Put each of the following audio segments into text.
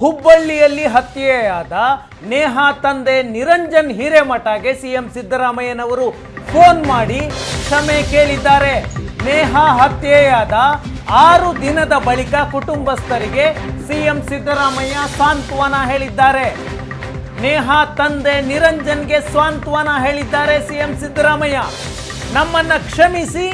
ಹುಬ್ಬಳ್ಳಿಯಲ್ಲಿ ಹತ್ಯೆಯಾದ ನೇಹಾ ತಂದೆ ನಿರಂಜನ್ ಹಿರೇಮಠಗೆ ಸಿಎಂ ಸಿದ್ದರಾಮಯ್ಯನವರು ಫೋನ್ ಮಾಡಿ ಕ್ಷಮೆ ಕೇಳಿದ್ದಾರೆ. ನೇಹಾ ಹತ್ಯೆಯಾದ ಆರು ದಿನದ ಬಳಿಕ ಕುಟುಂಬಸ್ಥರಿಗೆ ಸಿಎಂ ಸಿದ್ದರಾಮಯ್ಯ ಸಾಂತ್ವನ ಹೇಳಿದ್ದಾರೆ. ನೇಹಾ ತಂದೆ ನಿರಂಜನ್ಗೆ ಸಾಂತ್ವನ ಹೇಳಿದ್ದಾರೆ ಸಿಎಂ ಸಿದ್ದರಾಮಯ್ಯ. ನಮ್ಮನ್ನ ಕ್ಷಮಿಸಿ,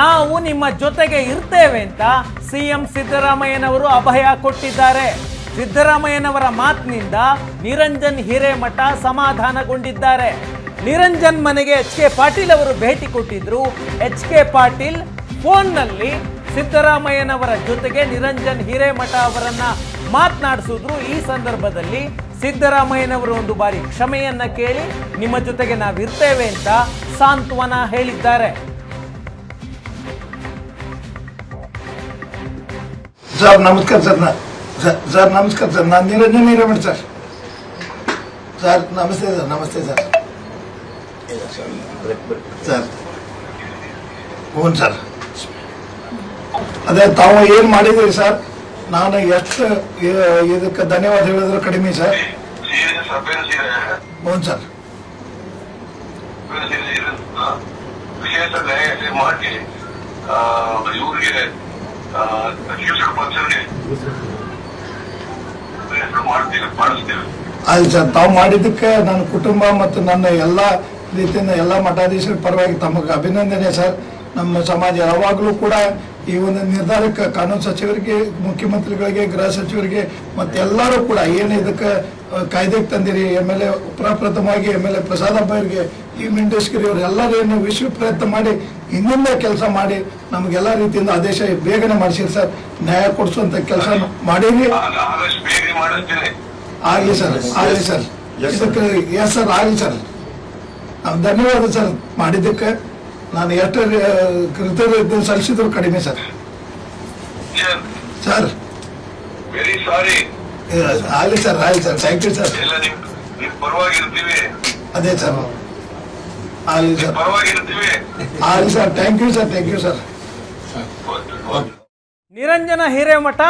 ನಾವು ನಿಮ್ಮ ಜೊತೆಗೆ ಇರ್ತೇವೆ ಅಂತ ಸಿಎಂ ಸಿದ್ದರಾಮಯ್ಯನವರು ಅಭಯ ಕೊಟ್ಟಿದ್ದಾರೆ. ಸಿದ್ದರಾಮಯ್ಯನವರ ಮಾತಿನಿಂದ ನಿರಂಜನ್ ಹಿರೇಮಠ ಸಮಾಧಾನಗೊಂಡಿದ್ದಾರೆ. ನಿರಂಜನ್ ಮನೆಗೆ ಎಚ್ ಕೆ ಪಾಟೀಲ್ ಅವರು ಭೇಟಿ ಕೊಟ್ಟಿದ್ರು. ಎಚ್ ಕೆ ಪಾಟೀಲ್ ಫೋನ್ನಲ್ಲಿ ಸಿದ್ದರಾಮಯ್ಯನವರ ಜೊತೆಗೆ ನಿರಂಜನ್ ಹಿರೇಮಠ ಅವರನ್ನ ಮಾತನಾಡಿಸಿದ್ರು. ಈ ಸಂದರ್ಭದಲ್ಲಿ ಸಿದ್ದರಾಮಯ್ಯನವರು ಒಂದು ಬಾರಿ ಕ್ಷಮೆಯನ್ನ ಕೇಳಿ, ನಿಮ್ಮ ಜೊತೆಗೆ ನಾವಿರ್ತೇವೆ ಅಂತ ಸಾಂತ್ವನ ಹೇಳಿದ್ದಾರೆ. ನಮಸ್ಕಾರ ಸರ್, ಸರ್- ನಮಸ್ಕಾರ ಸರ್. ನಾನು ನಿರಂಜನ್ ಹಿರೇಮಠ ಸರ್. ಸರ್, ನಮಸ್ತೆ ಸರ್ ನಮಸ್ತೆ ಸರ್. ಸರ್, ಹ್ಞೂ ಸರ್. ಅದೇ ತಾವು ಏನು ಮಾಡಿದ್ರಿ ಸರ್? ನಾನು ಎಷ್ಟು ಇದಕ್ಕೆ ಧನ್ಯವಾದ ಹೇಳಿದ್ರು ಕಡಿಮೆ ಸರ್. ಹ್ಞೂ ಸರ್. ಮಾಡಿ ಇವ್ರಿಗೆ ಆಯ್ತು ಸರ್, ತಾವು ಮಾಡಿದ್ದಕ್ಕೆ ನನ್ನ ಕುಟುಂಬ ಮತ್ತು ನನ್ನ ಎಲ್ಲ ರೀತಿಯಿಂದ ಎಲ್ಲ ಮಠಾಧೀಶರ ಪರವಾಗಿ ತಮಗೆ ಅಭಿನಂದನೆ ಸರ್. ನಮ್ಮ ಸಮಾಜ ಯಾವಾಗಲೂ ಕೂಡ ಈ ಒಂದು ನಿರ್ಧಾರಕ್ಕೆ ಕಾನೂನು ಸಚಿವರಿಗೆ, ಮುಖ್ಯಮಂತ್ರಿಗಳಿಗೆ, ಗೃಹ ಸಚಿವರಿಗೆ ಮತ್ತೆಲ್ಲರೂ ಕೂಡ ಏನು ಇದಕ್ಕೆ ಕಾಯ್ದೆಗೆ ತಂದಿರಿ, ಎಂ ಎಲ್ ಎ ಪ್ರಪ್ರಥಮವಾಗಿ ಎಂ ಎಲ್ ಎ ಪ್ರಸಾದ್ ಅವರಿಗೆ, ಈ ಮಿಂಡೇಶ್ಕರಿ ಅವರು ಏನು ವಿಶ್ವ ಪ್ರಯತ್ನ ಮಾಡಿ, ಇನ್ನೊಂದೇ ಕೆಲಸ ಮಾಡಿ, ನಮಗೆಲ್ಲ ರೀತಿಯಿಂದ ಆದೇಶ ಬೇಗನೆ ಮಾಡಿಸಿರಿ ಸರ್. ನ್ಯಾಯ ಕೊಡಿಸುವಂತ ಕೆಲಸ ಮಾಡೀರಿ. ಆಗಲಿ ಸರ್ ಆಗಲಿ ಸರ್. ಎಸ್ ಸರ್, ಆಗಲಿ ಸರ್. ಧನ್ಯವಾದ ಸರ್ ಮಾಡಿದ್ದಕ್ಕೆ. ನಾನು ಎಷ್ಟು ಕೃತಜ್ಞ ಕೃತಜ್ಞತೆ ಸಲ್ಲಿಸಿದ್ರು ಕಡಿಮೆ ಸರ್. ಸರ್. ವೆರಿ ಸಾರಿ ಆಗಲಿ ಸರ್ ಆಗಲಿ ಸರ್ ಥ್ಯಾಂಕ್ ಯು ಸರ್. ಎಲ್ಲ ಪರವಾಗಿರ್ತೀವಿ. ಅದೇ ಸರ್. ಆಗಲಿ ಸರ್. ಪರವಾಗಿರ್ತೀವಿ. ಆಗಲಿ sir thank you sir thank you sir. Niranjana Hiremath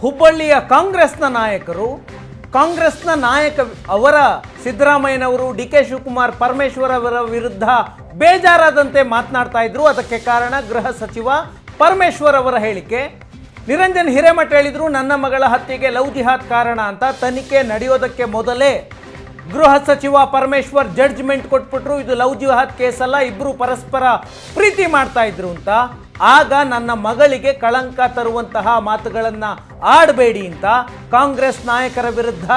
ಹುಬ್ಬಳ್ಳಿಯ ಕಾಂಗ್ರೆಸ್ನ ನಾಯಕರು ಕಾಂಗ್ರೆಸ್ನ ನಾಯಕ ಅವರ ಸಿದ್ದರಾಮಯ್ಯನವರು ಡಿ ಕೆ ಶಿವಕುಮಾರ್ ಪರಮೇಶ್ವರ್ ಅವರ ವಿರುದ್ಧ ಬೇಜಾರಾದಂತೆ ಮಾತನಾಡ್ತಾ ಇದ್ರು. ಅದಕ್ಕೆ ಕಾರಣ ಗೃಹ ಸಚಿವ ಪರಮೇಶ್ವರ್ ಅವರ ಹೇಳಿಕೆ. ನಿರಂಜನ್ ಹಿರೇಮಠ ಹೇಳಿದ್ರು, ನನ್ನ ಮಗಳ ಹತ್ಯೆಗೆ ಲವ್ ಜಿಹಾದ್ ಕಾರಣ ಅಂತ ತನಿಖೆ ನಡೆಯೋದಕ್ಕೆ ಮೊದಲೇ ಗೃಹ ಸಚಿವ ಪರಮೇಶ್ವರ್ ಜಡ್ಜ್ಮೆಂಟ್ ಕೊಟ್ಬಿಟ್ರು. ಇದು ಲವ್ ಜಿಹಾದ್ ಅಲ್ಲ ಇಬ್ರು ಪರಸ್ಪರ ಪ್ರೀತಿ ಮಾಡ್ತಾ ಇದ್ರು ಅಂತ. ಆಗ ನನ್ನ ಮಗಳಿಗೆ ಕಳಂಕ ತರುವಂತಹ ಮಾತುಗಳನ್ನು ಆಡಬೇಡಿ ಅಂತ ಕಾಂಗ್ರೆಸ್ ನಾಯಕರ ವಿರುದ್ಧ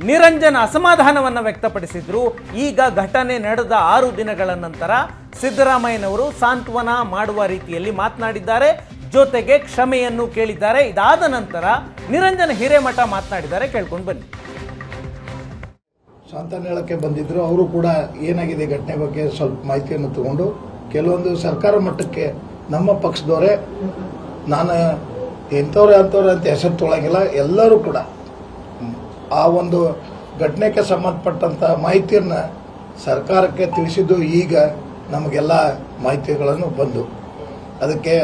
ನಿರಂಜನ್ ಅಸಮಾಧಾನವನ್ನು ವ್ಯಕ್ತಪಡಿಸಿದ್ರು. ಈಗ ಘಟನೆ ನಡೆದ ಆರು ದಿನಗಳ ನಂತರ ಸಿದ್ದರಾಮಯ್ಯನವರು ಸಾಂತ್ವನ ಮಾಡುವ ರೀತಿಯಲ್ಲಿ ಮಾತನಾಡಿದ್ದಾರೆ. ಜೊತೆಗೆ ಕ್ಷಮೆಯನ್ನು ಕೇಳಿದ್ದಾರೆ. ಇದಾದ ನಂತರ ನಿರಂಜನ ಹಿರೇಮಠ ಮಾತನಾಡಿದ್ದಾರೆ. ಕೇಳ್ಕೊಂಡು ಬನ್ನಿ. ಸಾಂತ್ವನ ಹೇಳಕ್ಕೆ ಬಂದಿದ್ರು. ಅವರು ಕೂಡ ಏನಾಗಿದೆ ಘಟನೆ ಬಗ್ಗೆ ಸ್ವಲ್ಪ ಮಾಹಿತಿಯನ್ನು ತಗೊಂಡು, ಕೆಲವೊಂದು ಸರ್ಕಾರ ಮಟ್ಟಕ್ಕೆ ನಮ್ಮ ಪಕ್ಷದವರೇ, ನಾನು ಎಂಥವ್ರು ಅಂಥವ್ರೆ ಅಂತ ಹೆಸರು ತೊಳಗಿಲ್ಲ. ಎಲ್ಲರೂ ಕೂಡ ಆ ಒಂದು ಘಟನೆಗೆ ಸಂಬಂಧಪಟ್ಟಂತ ಮಾಹಿತಿಯನ್ನ ಸರ್ಕಾರಕ್ಕೆ ತಿಳಿಸಿದ್ದು ಈಗ ನಮಗೆಲ್ಲ ಮಾಹಿತಿಗಳನ್ನು ಬಂದು ಅದಕ್ಕೆ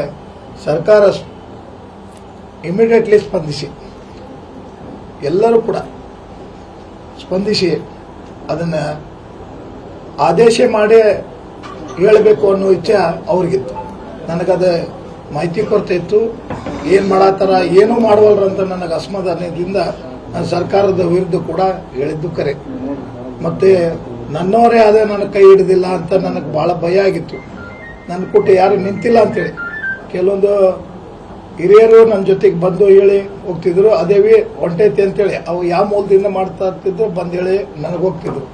ಸರ್ಕಾರ ಇಮಿಡಿಯೇಟ್ಲಿ ಸ್ಪಂದಿಸಿ. ಎಲ್ಲರೂ ಕೂಡ ಸ್ಪಂದಿಸಿ ಅದನ್ನ ಆದೇಶ ಮಾಡಿ ಹೇಳಬೇಕು ಅನ್ನೋ ಇಚ್ಛೆ ಅವ್ರಿಗಿತ್ತು. ನನಗದ ಮಾಹಿತಿ ಕೊರತೆ ಇತ್ತು. ಏನು ಮಾಡತ್ತಾರ ಏನೂ ಮಾಡುವಲ್ರ ಅಂತ ನನಗೆ ಅಸಮಾಧಾನದಿಂದ ಸರ್ಕಾರದ ವಿರುದ್ಧ ಕೂಡ ಹೇಳಿದ್ದು ಕರೆ. ಮತ್ತೆ ನನ್ನವರೇ ಅದೇ ನನ್ನ ಕೈ ಹಿಡಿದಿಲ್ಲ ಅಂತ ನನಗೆ ಬಹಳ ಭಯ ಆಗಿತ್ತು. ನನ್ನ ಕೊಟ್ಟು ಯಾರು ನಿಂತಿಲ್ಲ ಅಂತೇಳಿ. ಕೆಲವೊಂದು ಹಿರಿಯರು ನನ್ನ ಜೊತೆಗೆ ಬಂದು ಹೇಳಿ ಹೋಗ್ತಿದ್ರು. ಅದೇವಿ ಹೊಂಟೈತಿ ಅಂತೇಳಿ. ಅವು ಯಾವ ಮೂಲದಿಂದ ಮಾಡ್ತಾ ಇರ್ತಿದ್ರು ಬಂದು ಹೇಳಿ ನನಗೆ ಹೋಗ್ತಿದ್ರು.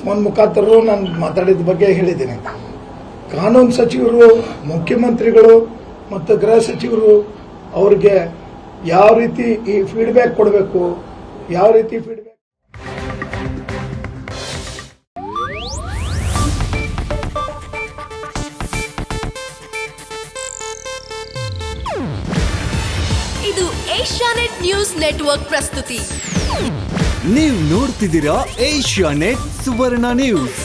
ಫೋನ್ ಮುಖಾಂತರರು ನಾನು ಮಾತಾಡಿದ ಬಗ್ಗೆ ಹೇಳಿದ್ದೀನಿ. ಕಾನೂನು ಸಚಿವರು, ಮುಖ್ಯಮಂತ್ರಿಗಳು ಮತ್ತು ಗೃಹ ಸಚಿವರು ಅವ್ರಿಗೆ ಯಾವ ರೀತಿ ಈ ಫೀಡ್ಬ್ಯಾಕ್ ಕೊಡಬೇಕು ಯಾವ ರೀತಿ ಫೀಡ್ಬ್ಯಾಕ್ ಇದು ಏಷ್ಯಾನೆಟ್ ನ್ಯೂಸ್ ನೆಟ್ವರ್ಕ್ ಪ್ರಸ್ತುತಿ. ನೀವು ನೋಡ್ತಿದ್ದೀರಾ ಏಷ್ಯಾ ನೆಟ್ ಸುವರ್ಣ ನ್ಯೂಸ್.